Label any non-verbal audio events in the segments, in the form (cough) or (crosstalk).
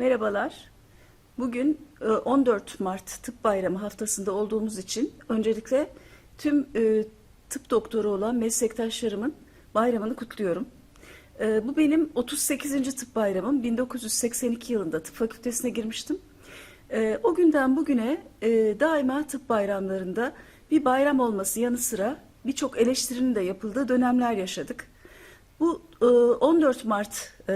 Merhabalar. Bugün e, 14 Mart Tıp Bayramı haftasında olduğumuz için öncelikle tüm e, tıp doktoru olan meslektaşlarımın bayramını kutluyorum. E, Bu benim 38. tıp bayramım. 1982 yılında tıp fakültesine girmiştim. E, O günden bugüne e, daima tıp bayramlarında bir bayram olması yanı sıra birçok eleştirinin de yapıldığı dönemler yaşadık. Bu e, 14 Mart e,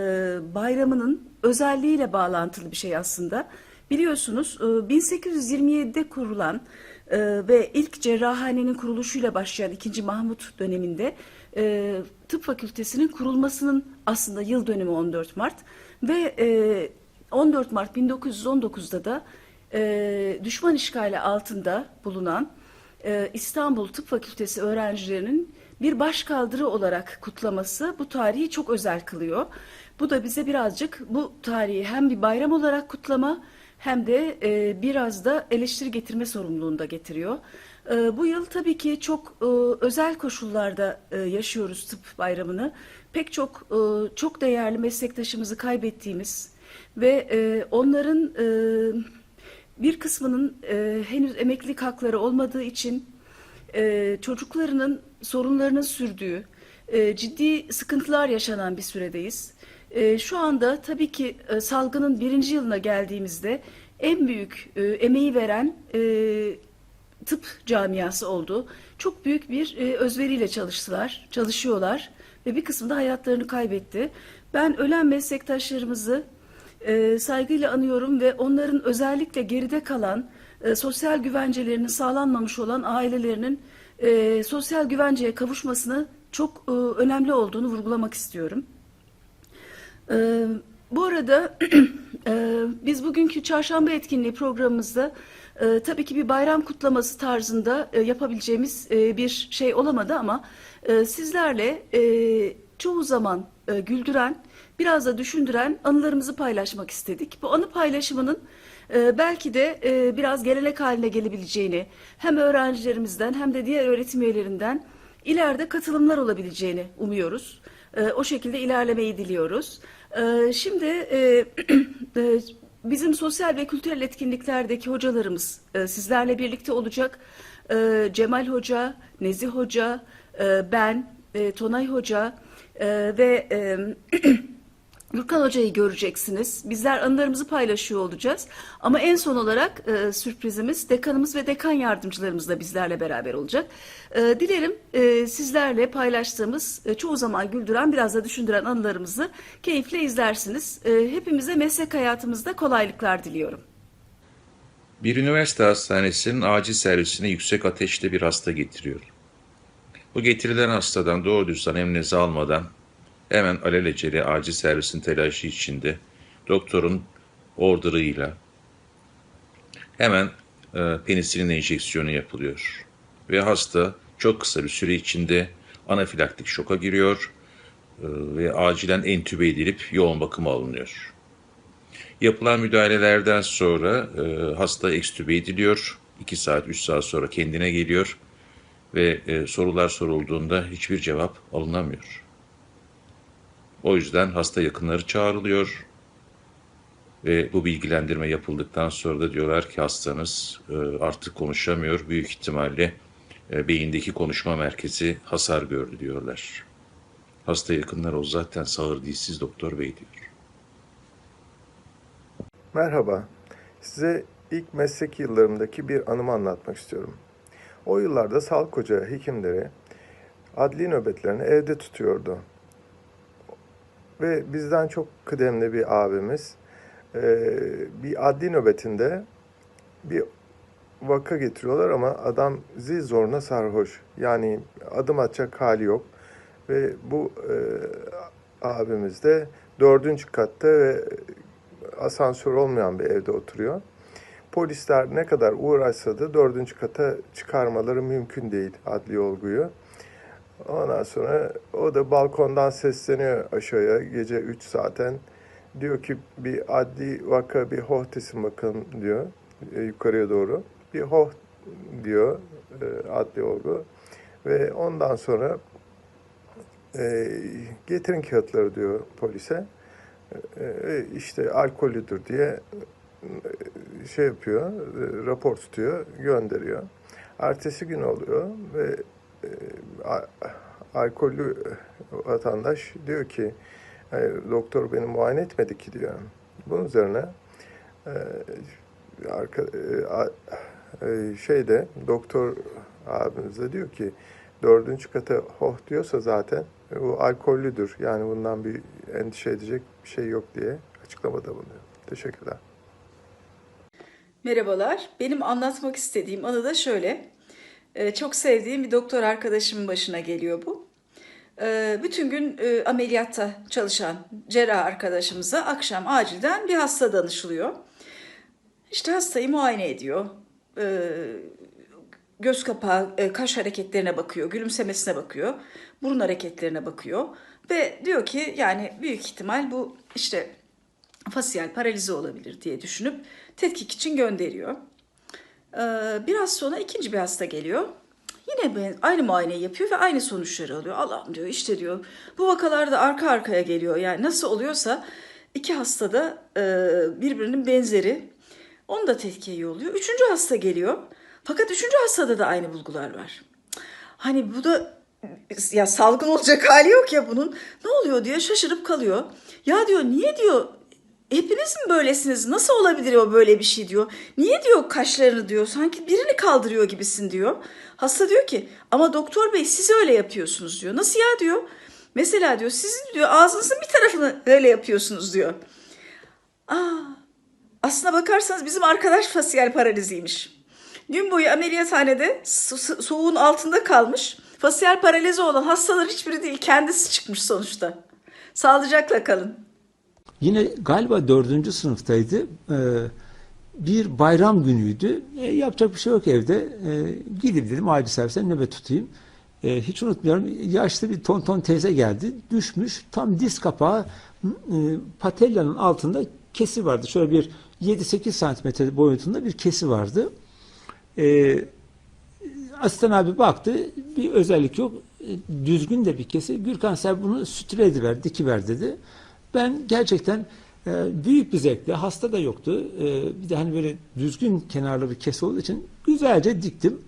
bayramının özelliğiyle bağlantılı bir şey aslında. Biliyorsunuz e, 1827'de kurulan e, ve ilk cerrahhanenin kuruluşuyla başlayan 2. Mahmut döneminde e, tıp fakültesinin kurulmasının aslında yıl dönümü 14 Mart ve e, 14 Mart 1919'da da e, düşman işgali altında bulunan e, İstanbul Tıp Fakültesi öğrencilerinin bir başkaldırı olarak kutlaması bu tarihi çok özel kılıyor. Bu da bize birazcık bu tarihi hem bir bayram olarak kutlama hem de e, biraz da eleştiri getirme sorumluluğunda getiriyor. E, bu yıl tabii ki çok e, özel koşullarda e, yaşıyoruz tıp bayramını. Pek çok e, çok değerli meslektaşımızı kaybettiğimiz ve e, onların e, bir kısmının e, henüz emeklilik hakları olmadığı için e, çocuklarının sorunlarının sürdüğü, e, ciddi sıkıntılar yaşanan bir süredeyiz. E, şu anda tabii ki e, salgının birinci yılına geldiğimizde en büyük emeği veren tıp camiası oldu. Çok büyük bir özveriyle çalıştılar, çalışıyorlar ve bir kısmı da hayatlarını kaybetti. Ben ölen meslektaşlarımızı saygıyla anıyorum ve onların özellikle geride kalan sosyal güvencelerinin sağlanmamış olan ailelerinin e, sosyal güvenceye kavuşmasını çok e, önemli olduğunu vurgulamak istiyorum. E, bu arada (clears throat) e, biz bugünkü çarşamba etkinliği programımızda e, tabii ki bir bayram kutlaması tarzında e, yapabileceğimiz e, bir şey olamadı ama e, sizlerle e, çoğu zaman e, güldüren, biraz da düşündüren anılarımızı paylaşmak istedik. Bu anı paylaşımının e, belki de e, biraz gelenek haline gelebileceğini, hem öğrencilerimizden hem de diğer öğretim üyelerinden ileride katılımlar olabileceğini umuyoruz. E, o şekilde ilerlemeyi diliyoruz. E, şimdi e, (clears throat) e, bizim sosyal ve kültürel etkinliklerdeki hocalarımız sizlerle birlikte olacak. Cemal Hoca, Nezih Hoca, ben, Tonay Hoca ve (clears throat) Gürkan Hoca'yı göreceksiniz. Bizler anılarımızı paylaşıyor olacağız. Ama en son olarak e, sürprizimiz dekanımız ve dekan yardımcılarımız da bizlerle beraber olacak. E, dilerim e, sizlerle paylaştığımız e, çoğu zaman güldüren biraz da düşündüren anılarımızı keyifle izlersiniz. E, hepimize meslek hayatımızda kolaylıklar diliyorum. Bir üniversite hastanesinin acil servisine yüksek ateşli bir hasta getiriyor. Bu getirilen hastadan doğru düz anemnezi almadan hemen alelacele acil servisin telaşı içinde doktorun orderıyla hemen e, penisilin enjeksiyonu yapılıyor. Ve hasta çok kısa bir süre içinde anafilaktik şoka giriyor e, ve acilen entübe edilip yoğun bakıma alınıyor. Yapılan müdahalelerden sonra e, hasta ekstübe ediliyor. 2 saat, 3 saat sonra kendine geliyor ve e, sorular sorulduğunda hiçbir cevap alınamıyor. O yüzden hasta yakınları çağrılıyor ve bu bilgilendirme yapıldıktan sonra da diyorlar ki hastanız e, artık konuşamıyor. Büyük ihtimalle e, beyindeki konuşma merkezi hasar gördü diyorlar. Hasta yakınları o zaten sağır değilsiz doktor bey diyor. Merhaba. Size ilk meslek yıllarımdaki bir anımı anlatmak istiyorum. O yıllarda sağlık ocağı hekimleri adli nöbetlerini evde tutuyordu. Ve bizden çok kıdemli bir abimiz eee, bir adli nöbetinde bir vaka getiriyorlar ama adam zil zoruna sarhoş. Yani adım atacak hali yok. Ve bu eee abimiz de dördüncü katta ve asansör olmayan bir evde oturuyor. Polisler ne kadar uğraşsa da dördüncü kata çıkarmaları mümkün değil adli olguyu. Ondan sonra o da balkondan sesleniyor aşağıya gece 3 zaten. Diyor ki bir adli vaka bir hoh desin bakın diyor e, yukarıya doğru. Bir hoh diyor e, adli olgu. Ve ondan sonra e, getirin kağıtları diyor polise. e, işte alkolüdür diye e, şey yapıyor, e, rapor tutuyor, gönderiyor. Ertesi gün oluyor ve e, alkollü vatandaş diyor ki "Hayır, doktor beni muayene etmedi ki diyor. Bunun üzerine e, arka, e, e, şeyde doktor abimiz de diyor ki dördüncü kata hoh diyorsa zaten e, bu alkollüdür. Yani bundan bir endişe edecek bir şey yok diye açıklamada bulunuyor. Teşekkürler. Merhabalar. Benim anlatmak istediğim anı da şöyle. Ee, çok sevdiğim bir doktor arkadaşımın başına geliyor bu. Ee, bütün gün e, ameliyatta çalışan cerrah arkadaşımıza akşam acilden bir hasta danışılıyor. İşte hastayı muayene ediyor. Ee, göz kapağı, e, kaş hareketlerine bakıyor, gülümsemesine bakıyor, burun hareketlerine bakıyor ve diyor ki yani büyük ihtimal bu işte fasiyel paralize olabilir diye düşünüp tetkik için gönderiyor. Ee, biraz sonra ikinci bir hasta geliyor. Yine aynı muayeneyi yapıyor ve aynı sonuçları alıyor. Allah'ım diyor işte diyor bu vakalarda arka arkaya geliyor. Yani nasıl oluyorsa iki hasta da e, birbirinin benzeri. Onu da tetkiye yolluyor. Üçüncü hasta geliyor. Fakat üçüncü hastada da aynı bulgular var. Hani bu da ya salgın olacak hali yok ya bunun. Ne oluyor diye şaşırıp kalıyor. Ya diyor niye diyor hepiniz mi böylesiniz? Nasıl olabilir o böyle bir şey diyor. Niye diyor kaşlarını diyor sanki birini kaldırıyor gibisin diyor. Hasta diyor ki ama doktor bey siz öyle yapıyorsunuz diyor. Nasıl ya diyor. Mesela diyor sizin diyor ağzınızın bir tarafını öyle yapıyorsunuz diyor. Aa, aslına bakarsanız bizim arkadaş fasiyel paraliziymiş. Gün boyu ameliyathanede so- so- soğuğun altında kalmış. Fasiyel paralizi olan hastalar hiçbiri değil kendisi çıkmış sonuçta. Sağlıcakla kalın. Yine galiba dördüncü sınıftaydı. Ee, bir bayram günüydü. E, yapacak bir şey yok evde. E, gideyim dedim acil servise nöbet tutayım. E, hiç unutmuyorum. Yaşlı bir tonton teyze geldi. Düşmüş. Tam diz kapağı e, patellanın altında kesi vardı. Şöyle bir 7-8 santimetre boyutunda bir kesi vardı. E, Aslan abi baktı. Bir özellik yok. E, Düzgün de bir kesi. Gürkan sen bunu sütüre ediver, dikiver dedi. Ben gerçekten e, büyük bir zevkle, hasta da yoktu. E, bir de hani böyle düzgün kenarlı bir kesi olduğu için güzelce diktim.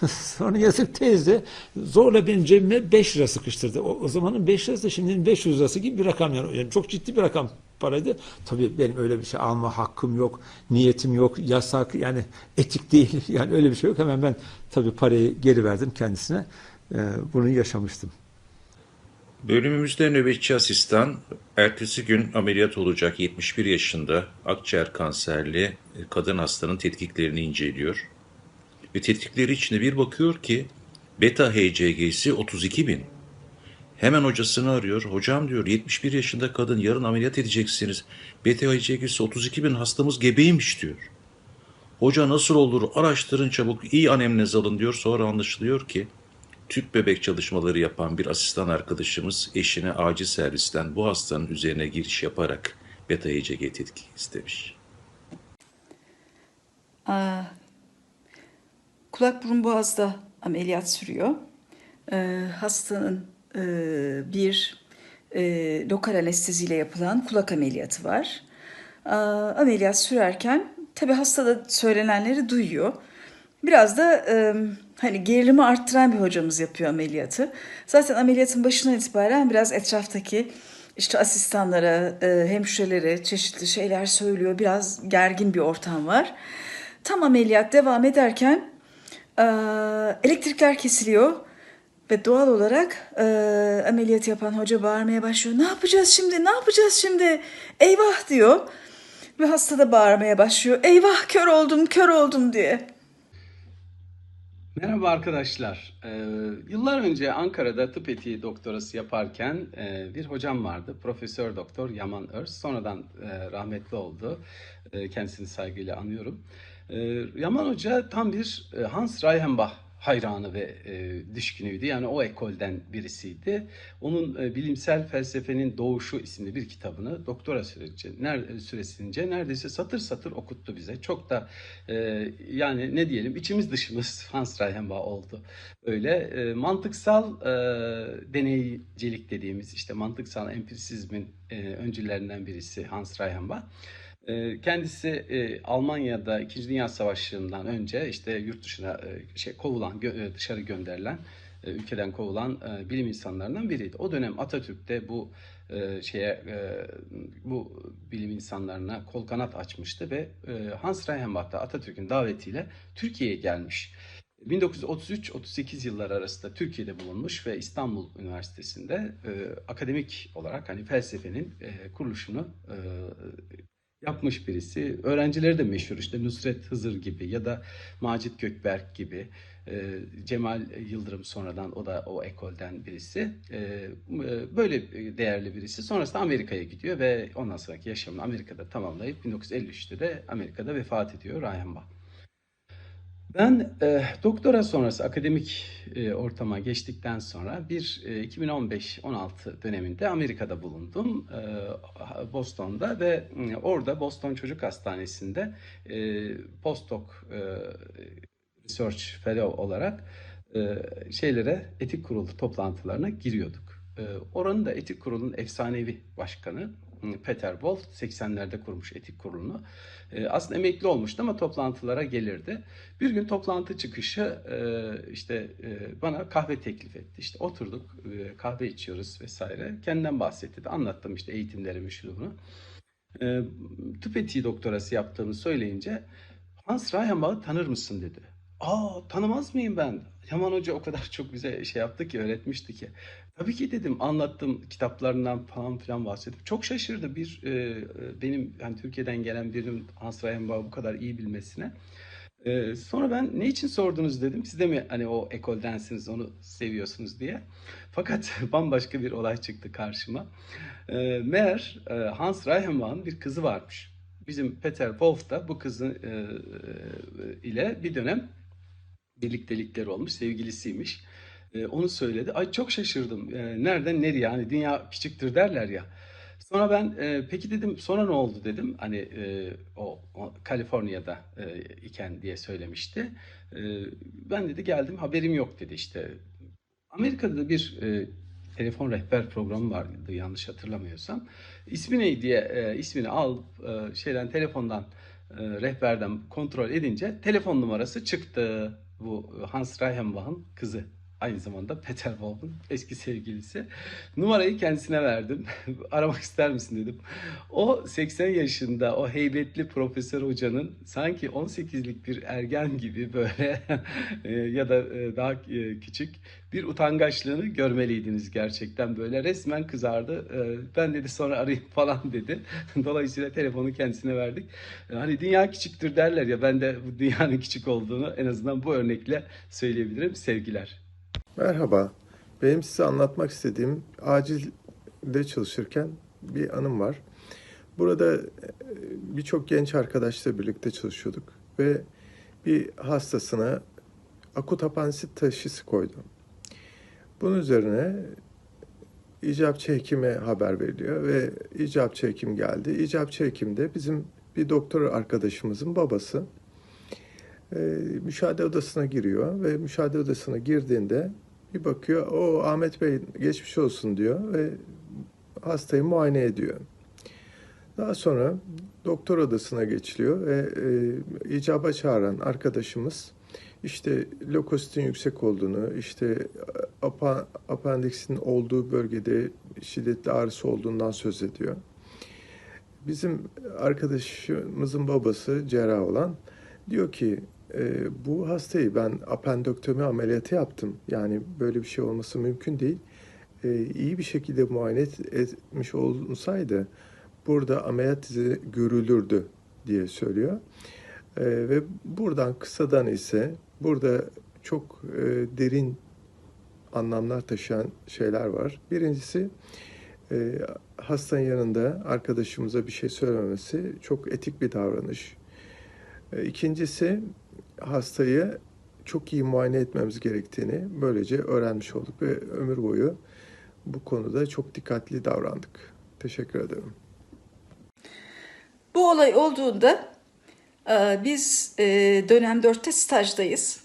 (laughs) Sonra yazık teyze zorla benim cebime 5 lira sıkıştırdı. O, o zamanın 5 lirası şimdinin 500 lirası gibi bir rakam yani. yani çok ciddi bir rakam paraydı. Tabii benim öyle bir şey alma hakkım yok, niyetim yok, yasak yani etik değil (laughs) yani öyle bir şey yok. Hemen ben tabii parayı geri verdim kendisine. E, bunu yaşamıştım. Bölümümüzde nöbetçi asistan ertesi gün ameliyat olacak 71 yaşında akciğer kanserli e, kadın hastanın tetkiklerini inceliyor. Ve tetkikleri içinde bir bakıyor ki beta HCG'si 32 bin. Hemen hocasını arıyor. Hocam diyor 71 yaşında kadın yarın ameliyat edeceksiniz. Beta HCG'si 32 bin hastamız gebeymiş diyor. Hoca nasıl olur araştırın çabuk iyi anemnez alın diyor. Sonra anlaşılıyor ki tüp bebek çalışmaları yapan bir asistan arkadaşımız eşine acil servisten bu hastanın üzerine giriş yaparak beta HCG tetkik istemiş. Aa, kulak burun boğazda ameliyat sürüyor. Ee, hastanın e, bir e, lokal anesteziyle yapılan kulak ameliyatı var. Aa, ameliyat sürerken tabi hasta da söylenenleri duyuyor. Biraz da e, hani gerilimi arttıran bir hocamız yapıyor ameliyatı. Zaten ameliyatın başından itibaren biraz etraftaki işte asistanlara, e, hemşirelere çeşitli şeyler söylüyor. Biraz gergin bir ortam var. Tam ameliyat devam ederken e, elektrikler kesiliyor ve doğal olarak e, ameliyat yapan hoca bağırmaya başlıyor. Ne yapacağız şimdi? Ne yapacağız şimdi? Eyvah diyor. Ve hasta da bağırmaya başlıyor. Eyvah kör oldum, kör oldum diye. Merhaba arkadaşlar. Ee, yıllar önce Ankara'da tıp etiği doktorası yaparken e, bir hocam vardı. Profesör Doktor Yaman Örs. Sonradan e, rahmetli oldu. E, kendisini saygıyla anıyorum. E, Yaman Hoca tam bir e, Hans Reichenbach hayranı ve e, düşkünüydü. Yani o ekolden birisiydi. Onun e, Bilimsel Felsefenin Doğuşu isimli bir kitabını doktora süreci, ner, süresince neredeyse satır satır okuttu bize. Çok da e, yani ne diyelim içimiz dışımız (laughs) Hans Reichenbach oldu. Öyle e, mantıksal e, deneycilik dediğimiz işte mantıksal empirisizmin e, öncülerinden birisi Hans Reichenbach. E, Kendisi e, Almanya'da İkinci Dünya Savaşı'ndan önce işte yurt dışına e, şey kovulan, e, dışarı gönderilen, ülkeden kovulan bilim insanlarından biriydi. O dönem Atatürk de bu şeye bu bilim insanlarına kol kanat açmıştı ve Hans Reichenbach da Atatürk'ün davetiyle Türkiye'ye gelmiş. 1933-38 yıllar arasında Türkiye'de bulunmuş ve İstanbul Üniversitesi'nde akademik olarak hani felsefenin kuruluşunu yapmış birisi. Öğrencileri de meşhur işte Nusret Hızır gibi ya da Macit Gökberk gibi. E, Cemal Yıldırım sonradan o da o ekolden birisi. E, e, böyle değerli birisi. Sonrasında Amerika'ya gidiyor ve ondan sonraki yaşamını Amerika'da tamamlayıp 1953'te de Amerika'da vefat ediyor Reichenbach. Ben e, doktora sonrası akademik e, ortama geçtikten sonra bir e, 2015-16 döneminde Amerika'da bulundum. E, Boston'da ve e, orada Boston Çocuk Hastanesi'nde e, postdoc e, research fellow olarak e, şeylere etik kurulu toplantılarına giriyorduk. E, oranın da etik kurulunun efsanevi başkanı Peter Wolf 80'lerde kurmuş etik kurulunu. E, aslında emekli olmuştu ama toplantılara gelirdi. Bir gün toplantı çıkışı e, işte e, bana kahve teklif etti. İşte oturduk e, kahve içiyoruz vesaire. Kendinden bahsetti de anlattım işte eğitimlerimi şunu bunu. Tıp etiği doktorası yaptığımı söyleyince Hans Reichenbach'ı tanır mısın dedi. Aa tanımaz mıyım ben? Yaman Hoca o kadar çok bize şey yaptı ki öğretmişti ki. Tabii ki dedim anlattım kitaplarından falan filan bahsettim. Çok şaşırdı bir e, benim yani Türkiye'den gelen birinin Hans Reichenbach'ı bu kadar iyi bilmesine. E, sonra ben ne için sordunuz dedim. Siz de mi hani o ekoldensiniz onu seviyorsunuz diye. Fakat (laughs) bambaşka bir olay çıktı karşıma. E, meğer e, Hans Reichenbach'ın bir kızı varmış. Bizim Peter Wolf da bu kızı e, ile bir dönem birliktelikleri olmuş, sevgilisiymiş. E, onu söyledi. Ay çok şaşırdım. E, nereden nereye? Yani dünya küçüktür derler ya. Sonra ben e, peki dedim sonra ne oldu dedim. Hani e, o, o Kaliforniya'da e, iken diye söylemişti. Ben dedi geldim haberim yok dedi işte. Amerika'da da bir telefon rehber programı vardı yanlış hatırlamıyorsam. İsmi ne diye ismini al e, şeyden telefondan rehberden kontrol edince telefon numarası çıktı. Bu Hans Reichenbach'ın kızı. Aynı zamanda Peter Wolf'un eski sevgilisi. Numarayı kendisine verdim. (laughs) Aramak ister misin dedim. O 80 yaşında o heybetli profesör hocanın sanki 18'lik bir ergen gibi böyle (laughs) e, ya da e, daha e, küçük bir utangaçlığını görmeliydiniz gerçekten böyle resmen kızardı. Ben dedi sonra arayayım (laughs) falan dedi. Dolayısıyla telefonu kendisine verdik. Hani dünya küçüktür derler ya ben de bu dünyanın küçük olduğunu en azından bu örnekle söyleyebilirim. Sevgiler. Merhaba. Benim size anlatmak istediğim acilde çalışırken bir anım var. Burada e, birçok genç arkadaşla birlikte çalışıyorduk ve bir hastasına akut apandisit taşısı koydu. Bunun üzerine icapçı hekime haber veriliyor ve icapçı hekim geldi. İcapçı hekim de bizim bir doktor arkadaşımızın babası. Ee, müşahede odasına giriyor ve müşahede odasına girdiğinde bir bakıyor, o Ahmet Bey geçmiş olsun diyor ve hastayı muayene ediyor. Daha sonra doktor odasına geçiliyor ve e, icaba çağıran arkadaşımız işte lokositin yüksek olduğunu, işte apa, olduğu bölgede şiddetli ağrısı olduğundan söz ediyor. Bizim arkadaşımızın babası cerrah olan diyor ki e, bu hastayı ben apendektomi ameliyatı yaptım. Yani böyle bir şey olması mümkün değil. E, iyi bir şekilde muayene et- etmiş olsaydı burada ameliyat izi görülürdü diye söylüyor. E, ve buradan kısadan ise burada çok e, derin anlamlar taşıyan şeyler var. Birincisi e, hastanın yanında arkadaşımıza bir şey söylememesi çok etik bir davranış. E, İkincisi hastayı çok iyi muayene etmemiz gerektiğini böylece öğrenmiş olduk ve ömür boyu bu konuda çok dikkatli davrandık. Teşekkür ederim. Bu olay olduğunda e, biz e, dönem 4'te stajdayız.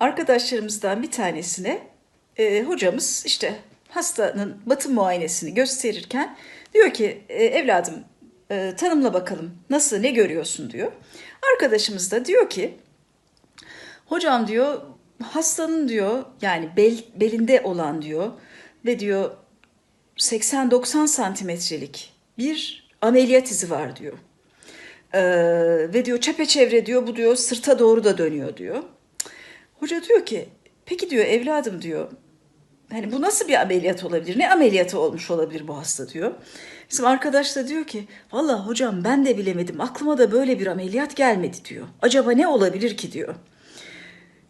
Arkadaşlarımızdan bir tanesine e, hocamız işte hastanın batın muayenesini gösterirken diyor ki "E, evladım tanımla bakalım nasıl ne görüyorsun diyor. Arkadaşımız da diyor ki hocam diyor hastanın diyor yani bel, belinde olan diyor ve diyor 80-90 santimetrelik bir ameliyat izi var diyor. Ee, ve diyor çepeçevre diyor bu diyor sırta doğru da dönüyor diyor. Hoca diyor ki peki diyor evladım diyor hani bu nasıl bir ameliyat olabilir? Ne ameliyatı olmuş olabilir bu hasta diyor. Bizim arkadaş da diyor ki valla hocam ben de bilemedim aklıma da böyle bir ameliyat gelmedi diyor. Acaba ne olabilir ki diyor.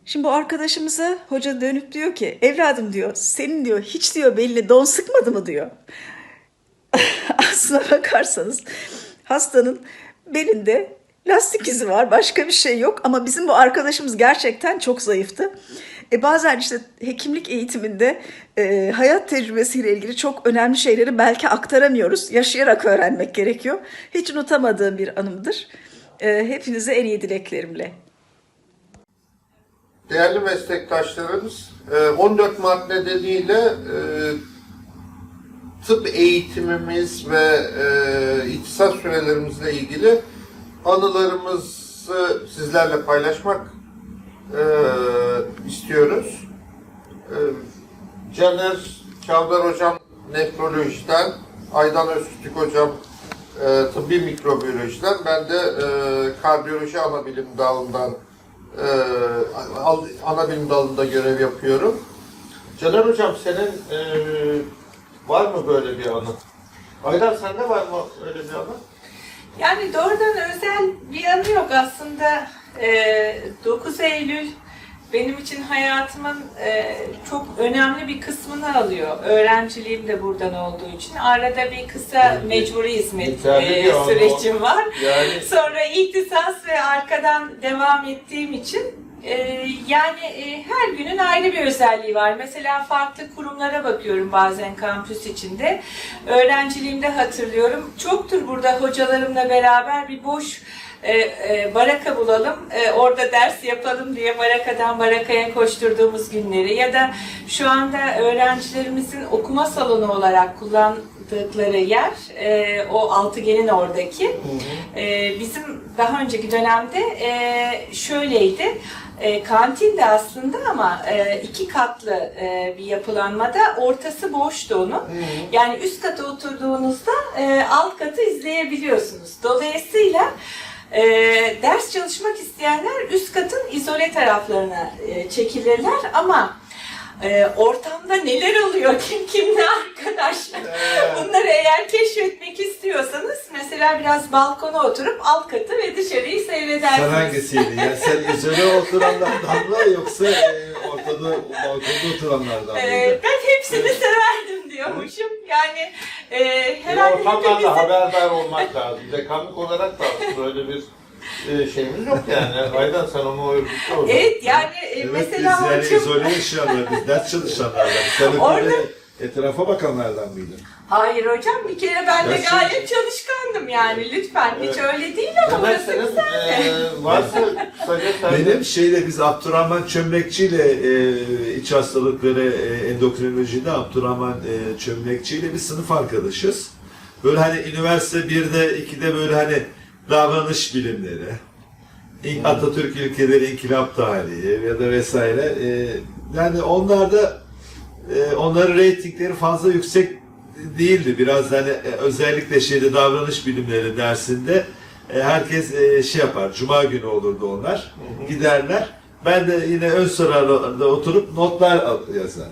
Şimdi bu arkadaşımıza hoca dönüp diyor ki evladım diyor senin diyor hiç diyor beline don sıkmadı mı diyor. (laughs) Aslına bakarsanız hastanın belinde lastik izi var başka bir şey yok ama bizim bu arkadaşımız gerçekten çok zayıftı. E bazen işte hekimlik eğitiminde e, hayat tecrübesiyle ilgili çok önemli şeyleri belki aktaramıyoruz. Yaşayarak öğrenmek gerekiyor. Hiç unutamadığım bir anımdır. E, hepinize en iyi dileklerimle. Değerli meslektaşlarımız, e, 14 Mart nedeniyle e, tıp eğitimimiz ve e, ihtisas sürelerimizle ilgili anılarımızı sizlerle paylaşmak e, istiyoruz. E, Caner Çavdar Hocam nefrolojiden, Aydan Özkütük Hocam e, tıbbi mikrobiyolojiden, ben de e, kardiyoloji ana bilim dalından e, ana bilim dalında görev yapıyorum. Caner Hocam senin e, var mı böyle bir anı? Aydan sende var mı öyle bir anı? Yani doğrudan özel bir yanı yok aslında. Ee, 9 Eylül benim için hayatımın e, çok önemli bir kısmını alıyor. Öğrenciliğim de buradan olduğu için. Arada bir kısa mecburi hizmet e, sürecim var. Yani Sonra ihtisas ve arkadan devam ettiğim için e, yani e, her günün ayrı bir özelliği var. Mesela farklı kurumlara bakıyorum bazen kampüs içinde. Öğrenciliğimde hatırlıyorum. Çoktur burada hocalarımla beraber bir boş e, e, baraka bulalım, e, orada ders yapalım diye barakadan barakaya koşturduğumuz günleri ya da şu anda öğrencilerimizin okuma salonu olarak kullandıkları yer, e, o altıgenin oradaki. E, bizim daha önceki dönemde e, şöyleydi, e, kantin de aslında ama e, iki katlı e, bir yapılanmada ortası boştu onun. Yani üst kata oturduğunuzda e, alt katı izleyebiliyorsunuz. Dolayısıyla e, ders çalışmak isteyenler üst katın izole taraflarına e, çekilirler ama e, ortamda neler oluyor, (laughs) kim kimle arkadaş, bunları eğer keşfetmek istiyorsanız mesela biraz balkona oturup alt katı ve dışarıyı seyredersiniz. Sen hangisiydin? Yani sen izole oturanlardan mı yoksa e, ortada balkonda oturanlardan? Ee, ben hepsini severdim diyormuşum. Yani e, herhalde ortamdan hepimizin da haberdar olmak lazım. Dekanlık olarak da böyle bir e, şeyimiz yok yani. Aydan sen onu örgütle o zaman. Evet yani e, Evet, mesela biz yani hocam... izole yaşayanlar, biz ders çalışanlardan. Orada- böyle etrafa bakanlardan mıydın? Hayır hocam bir kere ben de siz- gayet çalışkandım yani lütfen hiç öyle değil ama orası senin güzel. e, varsa kısaca sen de- Benim şeyle biz Abdurrahman Çömlekçi ile e, iç hastalıkları e, endokrinolojide Abdurrahman e, Çömlekçi ile bir sınıf arkadaşız. Böyle hani üniversite 1'de 2'de böyle hani davranış bilimleri, İn- Atatürk ilkeleri, inkılap tarihi ya da vesaire. E, yani onlarda e, onların reytingleri fazla yüksek değildi. Biraz hani e, özellikle şeyde davranış bilimleri dersinde e, herkes e, şey yapar. Cuma günü olurdu onlar. Giderler. Ben de yine ön sıralarda oturup notlar yazar.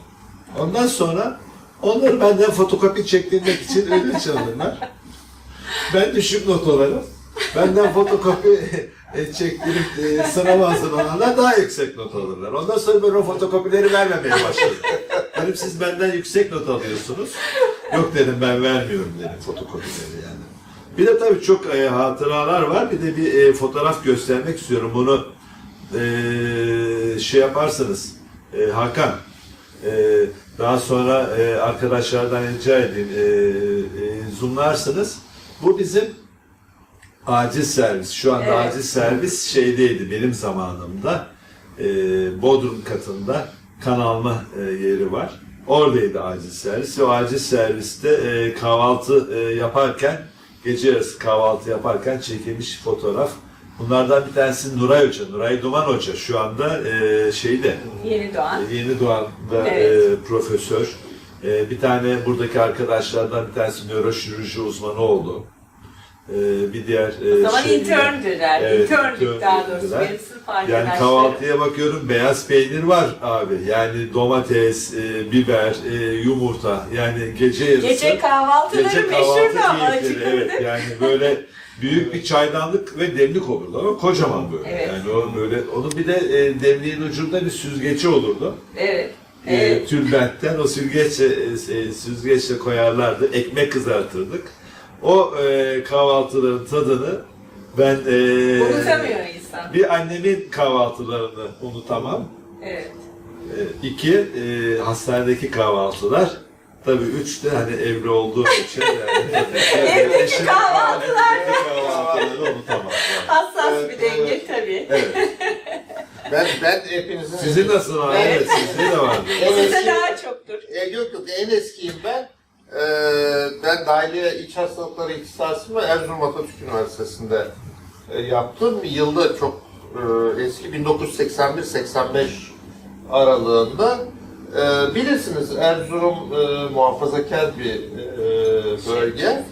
Ondan sonra onları benden fotokopi çektirmek için ödünç alırlar. Ben düşük not alırım. Benden fotokopi çektirip e, sınava hazırlananlar daha yüksek not alırlar. Ondan sonra ben o fotokopileri vermemeye başladım. Dedim siz benden yüksek not alıyorsunuz. Yok dedim ben vermiyorum dedim fotokopileri yani. Bir de tabii çok e, hatıralar var. Bir de bir e, fotoğraf göstermek istiyorum. Bunu e, şey yaparsanız e, Hakan e, daha sonra e, arkadaşlardan rica edeyim e, e, zoomlarsınız. Bu bizim acil servis. Şu anda Evet. acil servis şeydeydi benim zamanımda. E, Bodrum katında kan alma e, yeri var. Oradaydı acil servis. O acil serviste e, kahvaltı e, yaparken, gece yarısı kahvaltı yaparken çekilmiş fotoğraf. Bunlardan bir tanesi Nuray Hoca, Nuray Duman Hoca. Şu anda e, şeyde, Yeni doğan. Yeni Doğan'da Evet. e, profesör. E, bir tane buradaki arkadaşlardan bir tanesi nöroşirurji uzmanı oldu. E, bir diğer e, O zaman şey- interndüler. Evet, Interndük intern daha doğrusu. dediler. Benim sınıf Yani kahvaltıya bakıyorum beyaz peynir var abi. Yani domates, e, biber, e, yumurta. Yani gece yarısı. Gece kahvaltıları Gece meşhurdu ama keyifleri, açıkladı. Evet yani böyle (laughs) büyük bir çaydanlık ve demlik olurdu ama kocaman böyle. Evet. Yani o böyle onun bir de e, demliğin ucunda bir süzgeci olurdu. Evet. E, Evet. tülbentten o süzgeçle, e, e, süzgeçle koyarlardı. Ekmek kızartırdık. O e, kahvaltıların tadını ben e, Unutamıyor insan. bir annemin kahvaltılarını unutamam. Evet. E, iki e, hastanedeki kahvaltılar. Tabii üç de hani evli olduğum (laughs) için yani. Evdeki kahvaltılar. evdeki kahvaltıları unutamam. yani. Hassas Evet, bir denge evet. tabii. Evet. Ben ben hepinizin Sizin nasıl abi? Evet. Evet, sizde de vardı. en eski, daha çoktur. e, yok yok en eskiyim ben. Ee, ben dahiliye iç hastalıkları ihtisasımı Erzurum Atatürk Üniversitesi'nde e, yaptım. Yılda çok e, eski 1981-85 aralığında. E, bilirsiniz Erzurum muhafazakar bir bölge.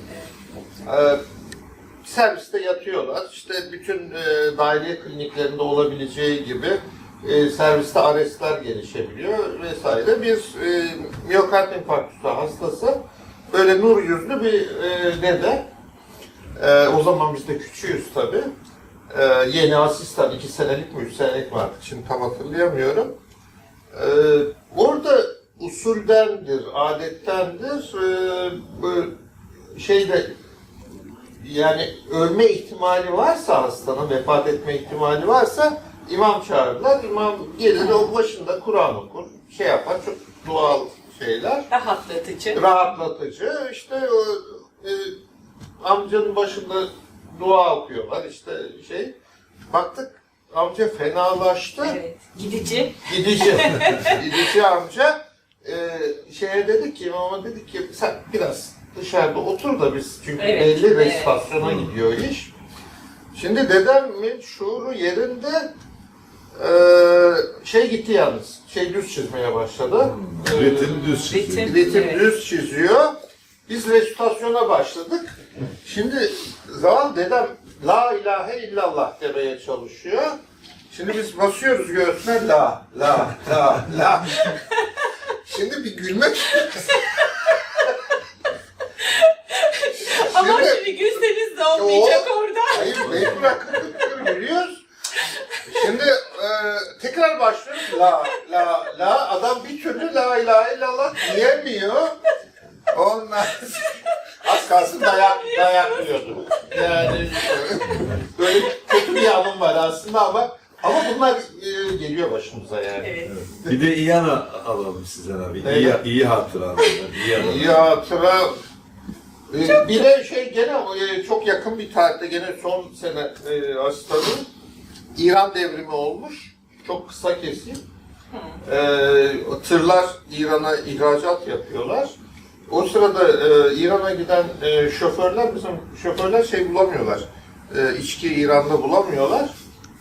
Serviste yatıyorlar. İşte bütün e, dahiliye kliniklerinde olabileceği gibi e, serviste arestler gelişebiliyor vesaire. Bir e, miyokard infarktüsü hastası böyle nur yüzlü bir e, dede. E, o zaman biz de küçüğüz tabi. E, yeni asistan iki senelik mi üç senelik mi artık şimdi tam hatırlayamıyorum. E, orada usuldendir, adettendir. E, bu şeyde yani ölme ihtimali varsa hastanın, vefat etme ihtimali varsa imam çağırırlar. İmam gelir o başında Kur'an okur. Şey yapar çok doğal şeyler. Rahatlatıcı. Rahatlatıcı. İşte o e, amcanın başında dua okuyorlar işte şey. Baktık amca fenalaştı. Evet. Gidici. Gidici. (laughs) Gidici amca e, şeye dedik ki imama dedik ki sen biraz dışarıda otur da biz çünkü Evet, belli evet. restorasyona gidiyor iş. Şimdi dedemin şuuru yerinde e, şey gitti yalnız. Şey düz çizmeye başladı. E, Ritim düz çiziyor. Ritim. ritim Evet. düz çiziyor. Biz resitasyona başladık. Şimdi zaman dedem la ilahe illallah demeye çalışıyor. Şimdi biz basıyoruz göğsüne la la la la. (laughs) Şimdi bir gülmek Ama Şimdi- şimdi gülseniz de olmayacak O- orada. Hayır mecbur akıl kıkır gülüyoruz. Şimdi e, tekrar başlıyoruz. La la la adam bir türlü la ilahe illallah diyemiyor. Ondan az kalsın dayak, dayak yiyordu. Yani böyle kötü bir anım var aslında ama ama bunlar e, geliyor başımıza yani. Evet. Bir de iyi ana alalım sizden abi. Evet. İyi, iyi hatıralar. İyi. İyi hatıra. Ee, bir de şey gene e, çok yakın bir tarihte gene son sene e, asistanım İran devrimi olmuş. Çok kısa keseyim. Ee, o tırlar İran'a ihracat yapıyorlar. O sırada e, İran'a giden e, şoförler bizim şoförler şey bulamıyorlar. E, içki İran'da bulamıyorlar.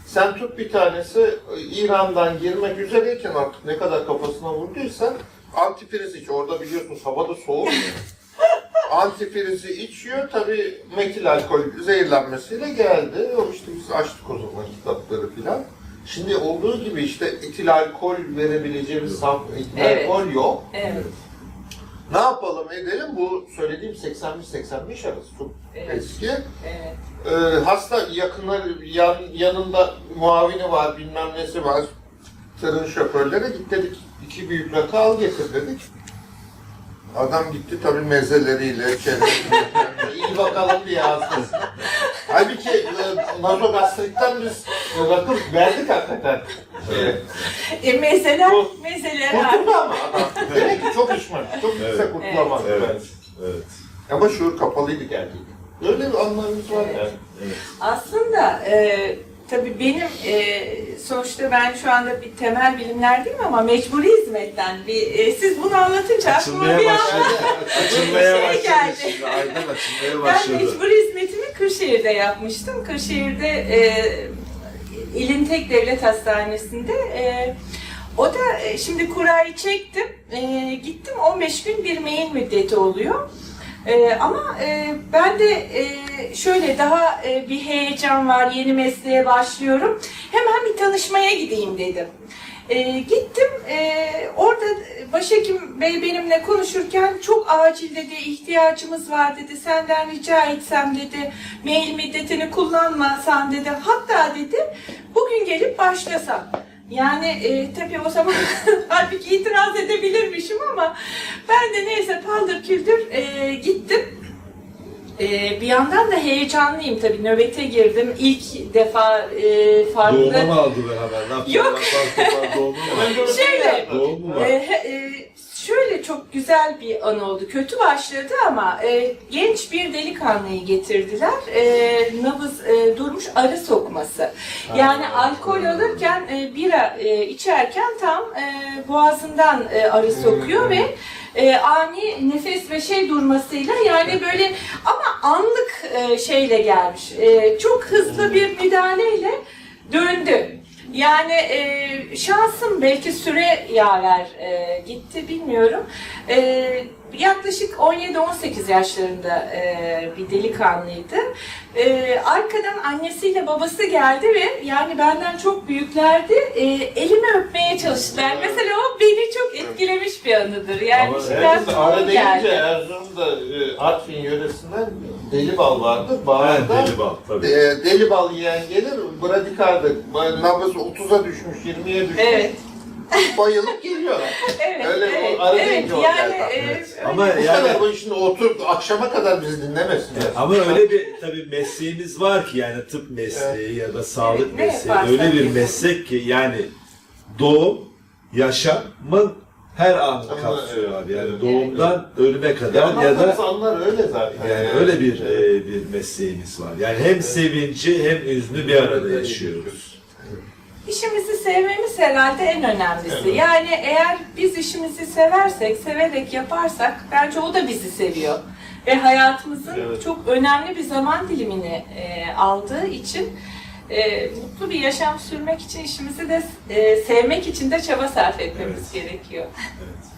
Sen tut bir tanesi e, İran'dan girmek üzereyken artık ne kadar kafasına vurduysa antifriz iç. Orada biliyorsunuz havada soğuk. (laughs) Antifrizi içiyor. Tabii metil alkol zehirlenmesiyle geldi. O işte biz açtık o zaman kitapları filan. Şimdi olduğu gibi işte etil alkol verebileceğimiz saf etil Evet. alkol yok. Evet. Ne yapalım edelim? Bu söylediğim 81-85 arası çok Evet. eski. Evet. Ee, hasta yakınları yan, yanında muavini var, bilmem nesi var. Tırın şoförleri git dedik iki büyük rakı al getir dedik. Adam gitti tabii mezeleriyle, çevresiyle, (laughs) iyi bakalım diye hastasına. Halbuki e, nazogastritten biz rakı verdik hakikaten. E, mesela, Bu- mesela Kurtuldu ama adam. Demek ki çok içmiş. Çok Evet. kimse kurtulamadı Evet. bence. Evet. Ama şuur kapalıydı geldi. Öyle bir anlamımız var yani. Aslında e, tabii benim e, sonuçta ben şu anda bir temel bilimlerdeyim ama mecburi hizmetten bir e, siz bunu anlatınca aklıma bir anda (laughs) Açılmaya şey geldi. Şimdi aynen açılmaya ben mecburi hizmetimi Kırşehir'de yapmıştım. Kırşehir'de e, İlin Tek Devlet Hastanesi'nde e, o da e, şimdi kurayı çektim. E, gittim 15 gün bir mail müddeti oluyor. E, ama e, ben de e, şöyle daha e, bir heyecan var, yeni mesleğe başlıyorum. Hemen bir tanışmaya gideyim dedim. E, gittim, e, orada başhekim bey benimle konuşurken çok acil dedi, ihtiyacımız var dedi, senden rica etsem dedi, mail müddetini kullanmasan dedi, hatta dedi, bugün gelip başlasan. Yani e, tabii o zaman (laughs) halbuki itiraz edebilirmişim ama ben de neyse paldır küldür e, gittim. E, bir yandan da heyecanlıyım tabii nöbete girdim. İlk defa e, farklı... Doğuma mı aldılar hemen? Ne? Yok. (laughs) Şöyle, e, e, şöyle çok güzel bir an oldu. Kötü başladı ama e, genç bir delikanlıyı getirdiler. E, nabız e, durmuş arı sokması. Yani alkol alırken e, bira e, içerken tam e, boğazından e, arı sokuyor ve e, ani nefes ve şey durmasıyla yani böyle ama anlık e, şeyle gelmiş. E, çok hızlı bir müdahaleyle döndü. Yani e, şansım belki süre yaver e, gitti bilmiyorum. E, yaklaşık 17-18 yaşlarında e, bir delikanlıydı. E, arkadan annesiyle babası geldi ve yani benden çok büyüklerdi. E, elimi öpmeye çalıştılar. Mesela o beni çok etkilemiş bir anıdır. Yani Ama Evet, ara deyince. Erzurum'da e, Artvin yöresinden deli bal vardır. Bağırda deli bal tabii. e, deli bal yiyen gelir, bradikardır. Nabız 30'a düşmüş, 20'ye düşmüş. Evet, Bayılıp geliyorlar. (laughs) evet, Öyle o evet, ara evet. o Yani e, Evet. Ama yani bu işin otur akşama kadar bizi dinlemesinler. ama öyle bir tabii mesleğimiz var ki yani tıp mesleği ya da sağlık Evet, mesleği öyle bir meslek ki yani doğum, yaşamın her anını Ama, kapsıyor evet, abi. Yani evet. doğumdan ölüme kadar Ya, ya da anlar öyle zaten. yani öyle bir e, bir mesleğimiz var. Yani hem sevinci hem üznü bir arada yaşıyoruz. İşimizi sevmemiz herhalde en önemlisi. Yani eğer biz işimizi seversek, severek yaparsak bence o da bizi seviyor. Ve hayatımızın Evet. çok önemli bir zaman dilimini e, aldığı için e, mutlu bir yaşam sürmek için işimizi de e, sevmek için de çaba sarf etmemiz gerekiyor. Evet.